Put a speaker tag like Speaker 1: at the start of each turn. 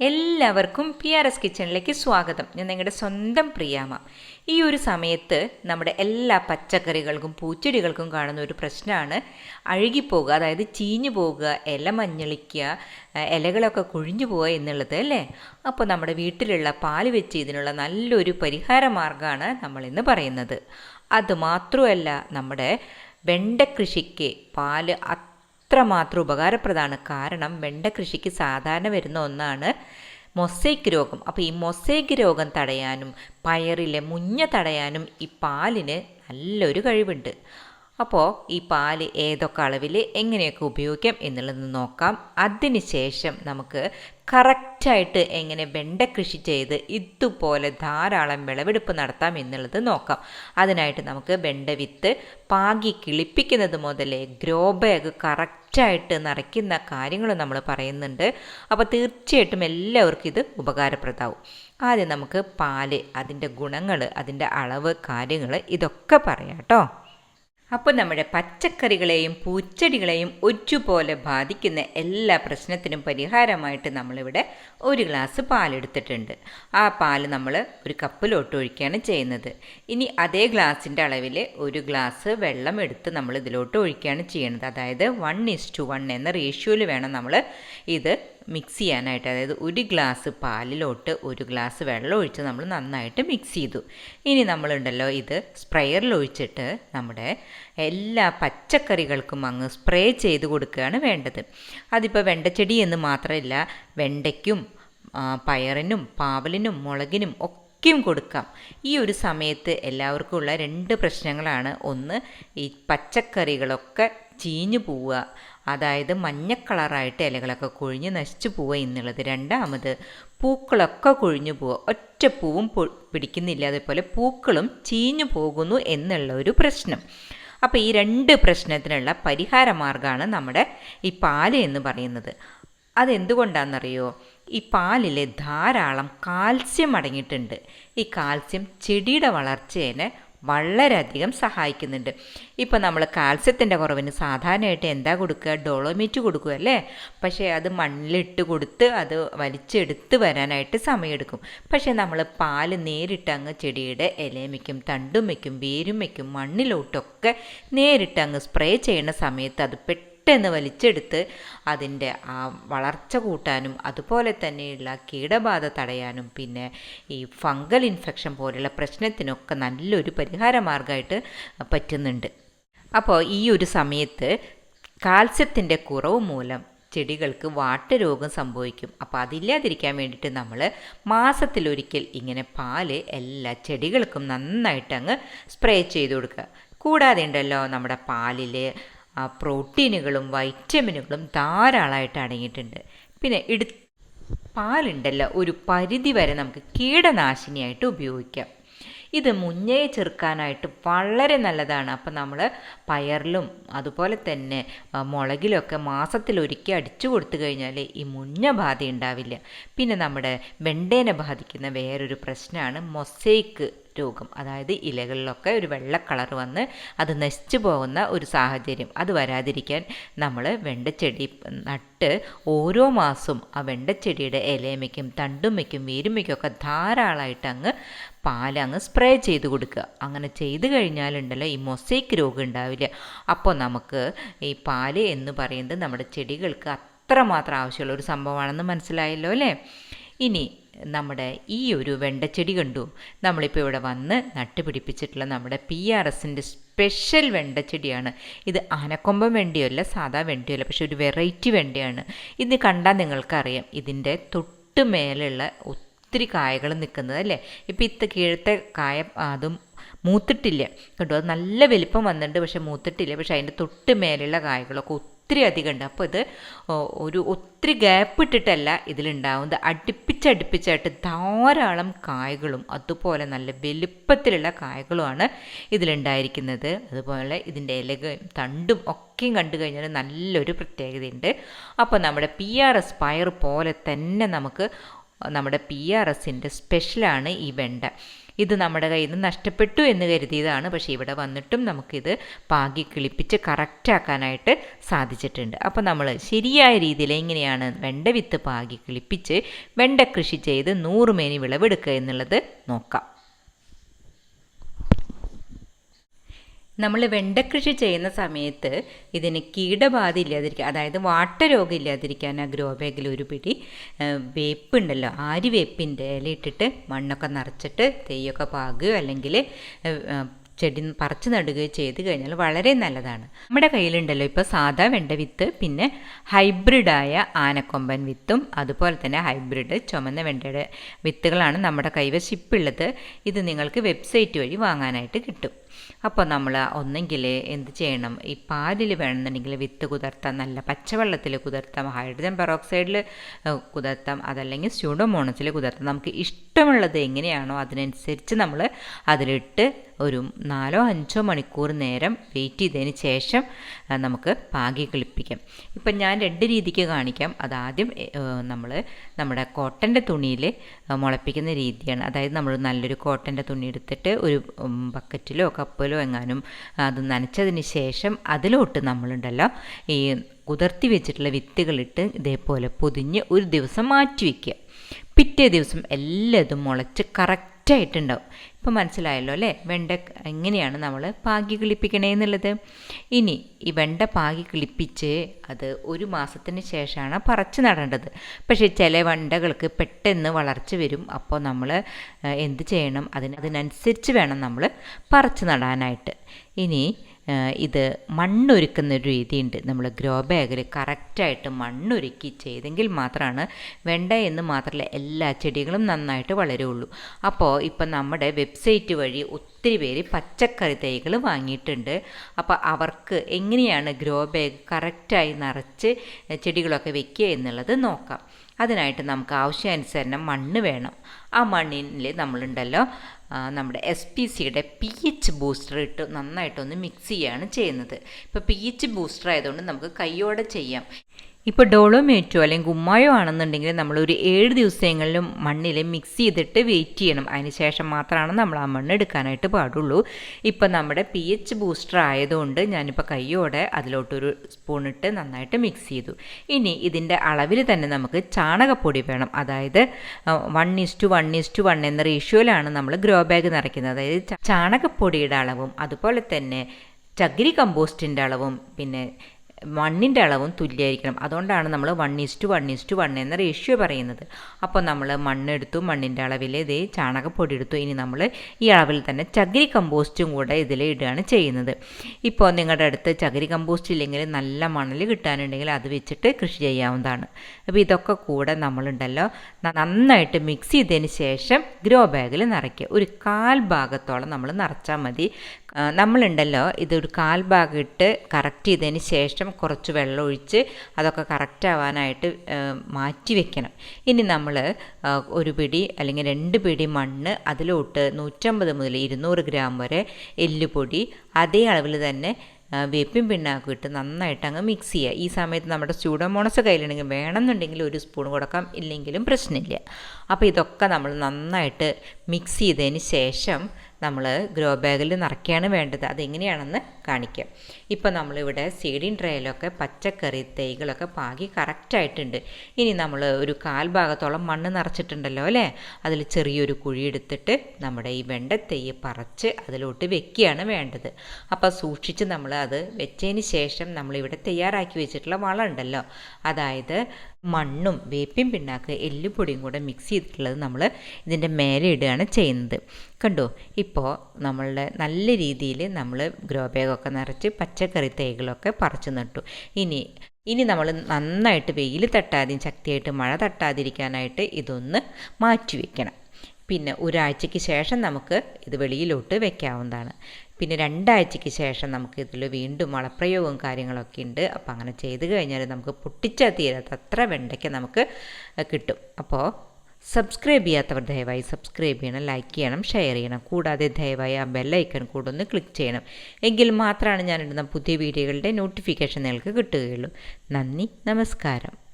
Speaker 1: എല്ലാവർക്കും P R S കിച്ചണിലേക്ക് സ്വാഗതം. ഞാൻ നിങ്ങളുടെ സ്വന്തം പ്രിയാമ ഈ ഒരു സമയത്ത് നമ്മുടെ എല്ലാ പച്ചക്കറികൾക്കും പൂച്ചെടികൾക്കും കാണുന്ന ഒരു പ്രശ്നമാണ്. അഴുകിപ്പോകുക അതായത് ചീഞ്ഞു പോവുക ഇല മഞ്ഞളിക്കുക ഇലകളൊക്കെ കുഴിഞ്ഞു പോവുക എന്നുള്ളത് അല്ലേ? അപ്പോൾ നമ്മുടെ വീട്ടിലുള്ള പാൽ വെച്ച് ഇതിനുള്ള നല്ലൊരു പരിഹാര മാർഗമാണ് നമ്മളിന്ന് പറയുന്നത്. അതുമാത്രമല്ല നമ്മുടെ വെണ്ട കൃഷിക്ക് പാൽ അത്രമാത്രം ഉപകാരപ്രദമാണ്. കാരണം വെണ്ട കൃഷിക്ക് സാധാരണ വരുന്ന ഒന്നാണ് മൊസൈക്ക് രോഗം. അപ്പോൾ ഈ മൊസൈക്ക് രോഗം തടയാനും പയറിലെ മുഞ്ഞ തടയാനും ഈ പാലിന് നല്ലൊരു കഴിവുണ്ട്. അപ്പോൾ ഈ പാൽ ഏതൊക്കെ അളവിൽ എങ്ങനെയൊക്കെ ഉപയോഗിക്കാം എന്നുള്ളത് നോക്കാം. അതിനുശേഷം നമുക്ക് കറക്റ്റായിട്ട് എങ്ങനെ വെണ്ട കൃഷി ചെയ്ത് ഇതുപോലെ ധാരാളം വിളവെടുപ്പ് നടത്താം എന്നുള്ളത് നോക്കാം. അതിനായിട്ട് നമുക്ക് വെണ്ട വിത്ത് പാകി കിളിപ്പിക്കുന്നത് മുതലേ ഗ്രോ ബാഗ് കറക്റ്റായിട്ട് നിറയ്ക്കുന്ന കാര്യങ്ങൾ നമ്മൾ പറയുന്നുണ്ട്. അപ്പോൾ തീർച്ചയായിട്ടും എല്ലാവർക്കും ഇത് ഉപകാരപ്രദമാവും. ആദ്യം നമുക്ക് പാൽ അതിന്റെ ഗുണങ്ങൾ അതിന്റെ അളവ് കാര്യങ്ങൾ ഇതൊക്കെ പറയാം കേട്ടോ. അപ്പോൾ നമ്മുടെ പച്ചക്കറികളെയും പൂച്ചെടികളെയും ഒരുപോലെ ബാധിക്കുന്ന എല്ലാ പ്രശ്നത്തിനും പരിഹാരമായിട്ട് നമ്മളിവിടെ ഒരു ഗ്ലാസ് പാലെടുത്തിട്ടുണ്ട്. ആ പാൽ നമ്മൾ ഒരു കപ്പിലോട്ട് ഒഴിക്കുകയാണ് ചെയ്യുന്നത്. ഇനി അതേ ഗ്ലാസിന്റെ അളവിൽ ഒരു ഗ്ലാസ് വെള്ളം എടുത്ത് നമ്മൾ ഇതിലോട്ട് ഒഴിക്കുകയാണ് ചെയ്യുന്നത് അതായത് വൺ ഇസ് ടു വൺ എന്ന റേഷ്യോയിൽ വേണം നമ്മൾ ഇത് മിക്സ് ചെയ്യാനായിട്ട് അതായത് ഒരു ഗ്ലാസ് പാലിലോട്ട് ഒരു ഗ്ലാസ് വെള്ളം ഒഴിച്ച് നമ്മൾ നന്നായിട്ട് മിക്സ് ചെയ്തു. ഇനി നമ്മളുണ്ടല്ലോ ഇത് സ്പ്രെയറിൽ ഒഴിച്ചിട്ട് നമ്മുടെ എല്ലാ പച്ചക്കറികൾക്കും അങ്ങ് സ്പ്രേ ചെയ്ത് കൊടുക്കുകയാണ് വേണ്ടത്. അതിപ്പോൾ വെണ്ടച്ചെടി എന്ന് മാത്രമല്ല വെണ്ടയ്ക്കും പയറിനും പാവലിനും മുളകിനും ഒക്കെയും കൊടുക്കാം. ഈ ഒരു സമയത്ത് എല്ലാവർക്കും ഉള്ള രണ്ട് പ്രശ്നങ്ങളാണ്. ഒന്ന് ഈ പച്ചക്കറികളൊക്കെ ചീഞ്ഞു പോവുക. അതായത് മഞ്ഞ കളറായിട്ട് ഇലകളൊക്കെ കൊഴിഞ്ഞ് നശിച്ചു പോവുക എന്നുള്ളത് രണ്ടാമത് പൂക്കളൊക്കെ കൊഴിഞ്ഞു പോവുക. ഒറ്റ പൂവും പിടിക്കുന്നില്ല. അതേപോലെ പൂക്കളും ചീഞ്ഞു പോകുന്നു എന്നുള്ള ഒരു പ്രശ്നം. അപ്പോൾ ഈ രണ്ട് പ്രശ്നത്തിനുള്ള പരിഹാര മാർഗമാണ് നമ്മുടെ ഈ പാൽ എന്ന് പറയുന്നത്. അതെന്തുകൊണ്ടാണെന്നറിയോ? ഈ പാലിൽ ധാരാളം കാൽസ്യം അടങ്ങിയിട്ടുണ്ട്. ഈ കാൽസ്യം ചെടിയുടെ വളർച്ചയെ വളരെയധികം സഹായിക്കുന്നുണ്ട്. ഇപ്പോൾ നമ്മൾ കാൽസ്യത്തിന്റെ കുറവിന് സാധാരണയായിട്ട് എന്താ കൊടുക്കുക? ഡോളോമേറ്റ് കൊടുക്കുക അല്ലേ? പക്ഷേ അത് മണ്ണിലിട്ട് കൊടുത്ത് അത് വലിച്ചെടുത്ത് വരാനായിട്ട് സമയമെടുക്കും. പക്ഷേ നമ്മൾ പാൽ നേരിട്ട് അങ്ങ് ചെടിയുടെ ഇലയും വയ്ക്കും തണ്ടും വയ്ക്കും വേരും വയ്ക്കും മണ്ണിലോട്ടൊക്കെ നേരിട്ട് അങ്ങ് സ്പ്രേ ചെയ്യുന്ന സമയത്ത് അത് പെട്ടെന്ന് പെട്ടെന്ന് വലിച്ചെടുത്ത് അതിന്റെ ആ വളർച്ച കൂട്ടാനും അതുപോലെ തന്നെയുള്ള കീടബാധ തടയാനും പിന്നെ ഈ ഫംഗൽ ഇൻഫെക്ഷൻ പോലുള്ള പ്രശ്നത്തിനൊക്കെ നല്ലൊരു പരിഹാര മാർഗമായിട്ട് പറ്റുന്നുണ്ട്. അപ്പോൾ ഈ ഒരു സമയത്ത് കാൽസ്യത്തിന്റെ കുറവ് മൂലം ചെടികൾക്ക് വാട്ടരോഗം സംഭവിക്കും. അപ്പോൾ അതില്ലാതിരിക്കാൻ വേണ്ടിയിട്ട് നമ്മൾ മാസത്തിലൊരിക്കൽ ഇങ്ങനെ പാൽ എല്ലാ ചെടികൾക്കും നന്നായിട്ട് അങ്ങ് സ്പ്രേ ചെയ്ത് കൊടുക്കുക. കൂടാതെ ഉണ്ടല്ലോ നമ്മുടെ പാലിൽ പ്രോട്ടീനുകളും വൈറ്റമിനുകളും ധാരാളമായിട്ട് അടങ്ങിയിട്ടുണ്ട്. പിന്നെ എടു പാലുണ്ടല്ലോ ഒരു പരിധി വരെ നമുക്ക് കീടനാശിനിയായിട്ട് ഉപയോഗിക്കാം. ഇത് മുഞ്ഞയെ ചെറുക്കാനായിട്ട് വളരെ നല്ലതാണ്. അപ്പം നമ്മൾ പയറിലും അതുപോലെ തന്നെ മുളകിലൊക്കെ മാസത്തിലൊരിക്കൽ അടിച്ചു കൊടുത്തു കഴിഞ്ഞാൽ ഈ മുഞ്ഞ ബാധ ഉണ്ടാവില്ല പിന്നെ നമ്മുടെ വെണ്ടേനെ ബാധിക്കുന്ന വേറൊരു പ്രശ്നമാണ് മൊസൈക്ക്. രോഗം അതായത് ഇലകളിലൊക്കെ ഒരു വെള്ള കളർ വന്ന് അത് നശിച്ചു പോകുന്ന ഒരു സാഹചര്യം. അത് വരാതിരിക്കാൻ നമ്മൾ വെണ്ടച്ചെടി നട്ട് ഓരോ മാസവും ആ വെണ്ടച്ചെടിയുടെ ഇലയമ്മയ്ക്കും തണ്ടുമ്മയ്ക്കും ഒക്കെ ധാരാളമായിട്ട് അങ്ങ് പാൽ അങ്ങ് സ്പ്രേ ചെയ്ത് കൊടുക്കുക. അങ്ങനെ ചെയ്ത് കഴിഞ്ഞാലുണ്ടല്ലോ ഈ മൊസൈക്ക് രോഗം ഉണ്ടാവില്ല. അപ്പോൾ നമുക്ക് ഈ പാൽ എന്ന് പറയുന്നത് നമ്മുടെ ചെടികൾക്ക് അത്രമാത്രം ആവശ്യമുള്ള ഒരു സംഭവമാണെന്ന് മനസ്സിലായല്ലോ അല്ലേ? ഇനി നമ്മുടെ ഈ ഒരു വെണ്ടച്ചെടി കണ്ടു. നമ്മളിപ്പോൾ ഇവിടെ വന്ന് നട്ടുപിടിപ്പിച്ചിട്ടുള്ള നമ്മുടെ പി ആർ എസിന്റെ സ്പെഷ്യൽ വെണ്ടച്ചെടിയാണ്. ഇത് ആനക്കൊമ്പം വെണ്ടിയല്ല സാധാ വെണ്ടിയല്ല പക്ഷെ ഒരു വെറൈറ്റി വെണ്ടയാണ്. ഇത് കണ്ടാൽ നിങ്ങൾക്കറിയാം ഇതിന്റെ തൊട്ട് മേലുള്ള ഒത്തിരി കായകൾ നിൽക്കുന്നത് അല്ലേ? ഇപ്പോൾ ഇത്ത കീഴത്തെ കായ അതും മൂത്തിട്ടില്ല. കേട്ടോ അത് നല്ല വലിപ്പം വന്നിട്ടുണ്ട് പക്ഷേ മൂത്തിട്ടില്ല. പക്ഷേ അതിന്റെ തൊട്ട് മേലുള്ള കായകളൊക്കെ ഒത്തിരി അധികം ഉണ്ട്. അപ്പോൾ ഇത് ഒരു ഒത്തിരി ഗ്യാപ്പ് ഇട്ടിട്ടല്ല ഇതിലുണ്ടാവുന്നത്. അടുപ്പിച്ചടുപ്പിച്ചായിട്ട് ധാരാളം കായകളും അതുപോലെ നല്ല വലുപ്പത്തിലുള്ള കായകളുമാണ് ഇതിലുണ്ടായിരിക്കുന്നത്. അതുപോലെ ഇതിന്റെ ഇലകളും തണ്ടും ഒക്കെയും കണ്ടു കഴിഞ്ഞാൽ നല്ലൊരു പ്രത്യേകതയുണ്ട്. അപ്പോൾ നമ്മുടെ പി ആർ എസ് പയർ പോലെ തന്നെ നമുക്ക് നമ്മുടെ പി ആർ എസിന്റെ സ്പെഷ്യലാണ് ഈ വെണ്ട. ഇത് നമ്മുടെ കയ്യിൽ നിന്ന് നഷ്ടപ്പെട്ടു എന്ന് കരുതിയതാണ്. പക്ഷേ ഇവിടെ വന്നിട്ടും നമുക്കിത് പാകി കിളിപ്പിച്ച് കറക്റ്റാക്കാനായിട്ട് സാധിച്ചിട്ടുണ്ട്. അപ്പോൾ നമ്മൾ ശരിയായ രീതിയിൽ എങ്ങനെയാണ് വെണ്ട വിത്ത് പാകി കിളിപ്പിച്ച് വെണ്ട കൃഷി ചെയ്ത് നൂറ് മേനി വിളവെടുക്കുക എന്നുള്ളത് നോക്കാം. നമ്മൾ വെണ്ടക്കൃഷി ചെയ്യുന്ന സമയത്ത് ഇതിന് കീടബാധ ഇല്ലാതിരിക്കുക അതായത് വാട്ടരോഗം ഇല്ലാതിരിക്കാൻ ആ ഗ്രോ ബാഗിൽ ഒരു പിടി വേപ്പുണ്ടല്ലോ ആര്യവേപ്പിന്റെ ഇല ഇട്ടിട്ട് മണ്ണൊക്കെ നിറച്ചിട്ട് തെയ്യൊക്കെ പാകുകയോ അല്ലെങ്കിൽ ചെടി പറിച്ചു നടുകയോ ചെയ്ത് കഴിഞ്ഞാൽ വളരെ നല്ലതാണ്. നമ്മുടെ കയ്യിലുണ്ടല്ലോ ഇപ്പോൾ സാധാ വെണ്ട വിത്ത് പിന്നെ ഹൈബ്രിഡായ ആനക്കൊമ്പൻ വിത്തും അതുപോലെ തന്നെ ഹൈബ്രിഡ് ചുമന്ന വെണ്ടയുടെ വിത്തുകളാണ് നമ്മുടെ കൈവശിപ്പുള്ളത് ഇത് നിങ്ങൾക്ക് വെബ്സൈറ്റ് വഴി വാങ്ങാനായിട്ട് കിട്ടും. അപ്പോൾ നമ്മൾ ഒന്നെങ്കിൽ എന്ത് ചെയ്യണം? ഈ പാലിൽ വേണമെന്നുണ്ടെങ്കിൽ വിത്ത് കുതിർത്താം നല്ല പച്ചവെള്ളത്തിൽ കുതിർത്താം ഹൈഡ്രജൻ പെറോക്സൈഡിൽ കുതിർത്താം അതല്ലെങ്കിൽ സ്യൂഡോമോണസിൽ കുതിർത്താം. നമുക്ക് ഇഷ്ടമുള്ളത് എങ്ങനെയാണോ അതിനനുസരിച്ച് നമ്മൾ അതിലിട്ട് ഒരു നാലോ അഞ്ചോ മണിക്കൂർ നേരം വെയിറ്റ് ചെയ്തതിന് ശേഷം നമുക്ക് പാകി കിളിപ്പിക്കാം. ഇപ്പം ഞാൻ രണ്ട് രീതിക്ക് കാണിക്കാം. അതാദ്യം നമ്മൾ നമ്മുടെ കോട്ടന്റെ തുണിയിൽ മുളപ്പിക്കുന്ന രീതിയാണ്. അതായത് നമ്മൾ നല്ലൊരു കോട്ടന്റെ തുണി എടുത്തിട്ട് ഒരു ബക്കറ്റിലോ കപ്പിലോ എങ്ങാനും അത് നനച്ചതിന് ശേഷം അതിലോട്ട് നമ്മളുണ്ടല്ലോ ഈ കുതിർത്തി വെച്ചിട്ടുള്ള വിത്തുകളിട്ട് ഇതേപോലെ പൊതിഞ്ഞ് ഒരു ദിവസം മാറ്റി വയ്ക്കുക പിറ്റേ ദിവസം എല്ലാതും മുളച്ച് കറക്റ്റായിട്ടുണ്ടാവും ഇപ്പോൾ മനസ്സിലായല്ലോ അല്ലേ? വെണ്ട എങ്ങനെയാണ് നമ്മൾ പാകി കിളിപ്പിക്കണേ എന്നുള്ളത്? ഇനി ഈ വെണ്ട പാകി കിളിപ്പിച്ച് അത് ഒരു മാസത്തിന് ശേഷമാണ് പറിച്ച് നടേണ്ടത്. പക്ഷേ ചില വെണ്ടകൾക്ക് പെട്ടെന്ന് വളർച്ച വരും. അപ്പോൾ നമ്മൾ എന്ത് ചെയ്യണം? അതിന് അതിനനുസരിച്ച് വേണം നമ്മൾ പറിച്ച് നടാനായിട്ട്. ഇനി ഇത് മണ്ണൊരുക്കുന്ന ഒരു രീതിയുണ്ട്. നമ്മൾ ഗ്രോ ബാഗിൽ കറക്റ്റായിട്ട് മണ്ണൊരുക്കി ചെയ്തെങ്കിൽ മാത്രമാണ് വെണ്ട എന്ന് മാത്രമല്ല എല്ലാ ചെടികളും നന്നായിട്ട് വളരുള്ളൂ. അപ്പോൾ ഇപ്പം നമ്മുടെ വെബ്സൈറ്റ് വഴി ഒത്തിരി പേര് പച്ചക്കറി തൈകൾ വാങ്ങിയിട്ടുണ്ട്. അപ്പോൾ അവർക്ക് എങ്ങനെയാണ് ഗ്രോ ബാഗ് കറക്റ്റായി നിറച്ച് ചെടികളൊക്കെ വെക്കുക എന്നുള്ളത് നോക്കാം. അതിനായിട്ട് നമുക്ക് ആവശ്യാനുസരണം മണ്ണ് വേണം. ആ മണ്ണിൽ നമ്മളുണ്ടല്ലോ നമ്മുടെ എസ് പി സിയുടെ പി എച്ച് ബൂസ്റ്റർ ഇട്ട് നന്നായിട്ടൊന്ന് മിക്സ് ചെയ്യുകയാണ് ചെയ്യുന്നത്. ഇപ്പോൾ പി എച്ച് ബൂസ്റ്റർ ആയതുകൊണ്ട് നമുക്ക് കൈയോടെ ചെയ്യാം. ഇപ്പോൾ ഡോളോമേറ്റോ അല്ലെങ്കിൽ ഗുമ്മായോ ആണെന്നുണ്ടെങ്കിൽ നമ്മൾ ഒരു ഏഴ് ദിവസങ്ങളിലും മണ്ണിൽ മിക്സ് ചെയ്തിട്ട് വെയിറ്റ് ചെയ്യണം. അതിനുശേഷം മാത്രമാണ് നമ്മൾ ആ മണ്ണ് എടുക്കാനായിട്ട് പാടുള്ളൂ. ഇപ്പം നമ്മുടെ പി എച്ച് ബൂസ്റ്റർ ആയതുകൊണ്ട് ഞാനിപ്പോൾ കൈയോടെ അതിലോട്ടൊരു സ്പൂൺ ഇട്ട് നന്നായിട്ട് മിക്സ് ചെയ്തു. ഇനി ഇതിന്റെ അളവിൽ തന്നെ നമുക്ക് ചാണകപ്പൊടി വേണം. അതായത് one is to one is to one എന്ന റേഷ്യോയിലാണ് നമ്മൾ ഗ്രോ ബാഗ് നിറയ്ക്കുന്നത്. അതായത് ചാണകപ്പൊടിയുടെ അളവും അതുപോലെ തന്നെ ചകിരി കമ്പോസ്റ്റിന്റെ അളവും പിന്നെ മണ്ണിന്റെ അളവും തുല്യമായിരിക്കണം അതുകൊണ്ടാണ് നമ്മൾ one is to one is to one എന്ന റേഷ്യോ പറയുന്നത്. അപ്പോൾ നമ്മൾ മണ്ണെടുത്തു മണ്ണിന്റെ അളവിൽ ഇതേ ചാണകപ്പൊടി എടുത്തു. ഇനി നമ്മൾ ഈ അളവിൽ തന്നെ ചകിരി കമ്പോസ്റ്റും കൂടെ ഇതിൽ ഇടുകയാണ് ചെയ്യുന്നത്. ഇപ്പോൾ നിങ്ങളുടെ അടുത്ത് ചകിരി കമ്പോസ്റ്റ് ഇല്ലെങ്കിൽ നല്ല മണൽ കിട്ടാനുണ്ടെങ്കിൽ അത് വെച്ചിട്ട് കൃഷി ചെയ്യാവുന്നതാണ്. അപ്പോൾ ഇതൊക്കെ കൂടെ നമ്മളുണ്ടല്ലോ. നന്നായിട്ട് മിക്സ് ചെയ്തതിന് ശേഷം ഗ്രോ ബാഗിൽ നിറയ്ക്കുക. ഒരു കാൽ ഭാഗത്തോളം നമ്മൾ നിറച്ചാൽ മതി. നമ്മളുണ്ടല്ലോ ഇതൊരു കാൽ ഭാഗം ഇട്ട് കറക്റ്റ് ചെയ്തതിന് ശേഷം കുറച്ച് വെള്ളം ഒഴിച്ച് അതൊക്കെ കറക്റ്റ് ആവാനായിട്ട് മാറ്റി വെക്കണം. ഇനി നമ്മൾ ഒരു പിടി അല്ലെങ്കിൽ രണ്ട് പിടി മണ്ണ് അതിലോട്ട് നൂറ്റമ്പത് മുതൽ ഇരുന്നൂറ് ഗ്രാം വരെ എല്ലുപൊടി അതേ അളവിൽ തന്നെ വേപ്പിൻ പിണ്ണാക്കും ഇട്ട് നന്നായിട്ട് അങ്ങ് മിക്സ് ചെയ്യുക. ഈ സമയത്ത് നമ്മുടെ സ്യൂഡോമോണസ് കയ്യിലുണ്ടെങ്കിൽ വേണമെന്നുണ്ടെങ്കിൽ ഒരു സ്പൂൺ കൊടുക്കാം ഇല്ലെങ്കിലും പ്രശ്നമില്ല. അപ്പോൾ ഇതൊക്കെ നമ്മൾ നന്നായിട്ട് മിക്സ് ചെയ്തതിന് ശേഷം നമ്മൾ ഗ്രോ ബാഗിൽ നിറയ്ക്കുകയാണ് വേണ്ടത്. അതെങ്ങനെയാണെന്ന് കാണിക്കാം. ഇപ്പോൾ നമ്മളിവിടെ സീഡിങ് ട്രേയിലൊക്കെ പച്ചക്കറി തൈകളൊക്കെ പാകി കറക്റ്റായിട്ടുണ്ട് ഇനി നമ്മൾ ഒരു കാൽ ഭാഗത്തോളം മണ്ണ് നിറച്ചിട്ടുണ്ടല്ലോ അല്ലേ? അതിൽ ചെറിയൊരു കുഴി എടുത്തിട്ട് നമ്മുടെ ഈ വെണ്ട തൈ പറച്ച് അതിലോട്ട് വെക്കുകയാണ് വേണ്ടത്. അപ്പോൾ സൂക്ഷിച്ച് നമ്മൾ അത് വെച്ചതിന് ശേഷം നമ്മളിവിടെ തയ്യാറാക്കി വെച്ചിട്ടുള്ള വളം ഉണ്ടല്ലോ അതായത് മണ്ണും വേപ്പിൻ പിണ്ണാക്ക് എല്ലുപൊടിയും കൂടെ മിക്സ് ചെയ്തിട്ടുള്ളത് നമ്മൾ ഇതിന്റെ മേലെ ഇടുകയാണ് ചെയ്യുന്നത്. കണ്ടോ? ഇപ്പോൾ നമ്മളുടെ നല്ല രീതിയിൽ നമ്മൾ ഗ്രോ ബാഗൊക്കെ നിറച്ച് പച്ചക്കറി തൈകളൊക്കെ പറിച്ചു നട്ടു. ഇനി ഇനി നമ്മൾ നന്നായിട്ട് വെയിൽ തട്ടാതെയും ശക്തിയായിട്ട് മഴ തട്ടാതിരിക്കാനായിട്ട് ഇതൊന്ന് മാറ്റി വയ്ക്കണം പിന്നെ ഒരാഴ്ചയ്ക്ക് ശേഷം നമുക്ക് ഇത് വെളിയിലോട്ട് വെക്കാവുന്നതാണ്. പിന്നെ രണ്ടാഴ്ചയ്ക്ക് ശേഷം നമുക്ക് ഇതിൽ വീണ്ടും വളപ്രയോഗവും കാര്യങ്ങളൊക്കെ ഉണ്ട്. അപ്പോൾ അങ്ങനെ ചെയ്ത് കഴിഞ്ഞാൽ നമുക്ക് പൊട്ടിച്ചാൽ തീരാത്ത അത്ര വെണ്ടയ്ക്ക് നമുക്ക് കിട്ടും. അപ്പോൾ സബ്സ്ക്രൈബ് ചെയ്യാത്തവർ ദയവായി സബ്സ്ക്രൈബ് ചെയ്യണം ലൈക്ക് ചെയ്യണം ഷെയർ ചെയ്യണം. കൂടാതെ ദയവായി ആ ബെല്ലൈക്കൺ കൂടെ ഒന്ന് ക്ലിക്ക് ചെയ്യണം. എങ്കിൽ മാത്രമാണ് ഞാനിടുന്ന പുതിയ വീഡിയോകളുടെ നോട്ടിഫിക്കേഷൻ നിങ്ങൾക്ക് കിട്ടുകയുള്ളൂ. നന്ദി നമസ്കാരം.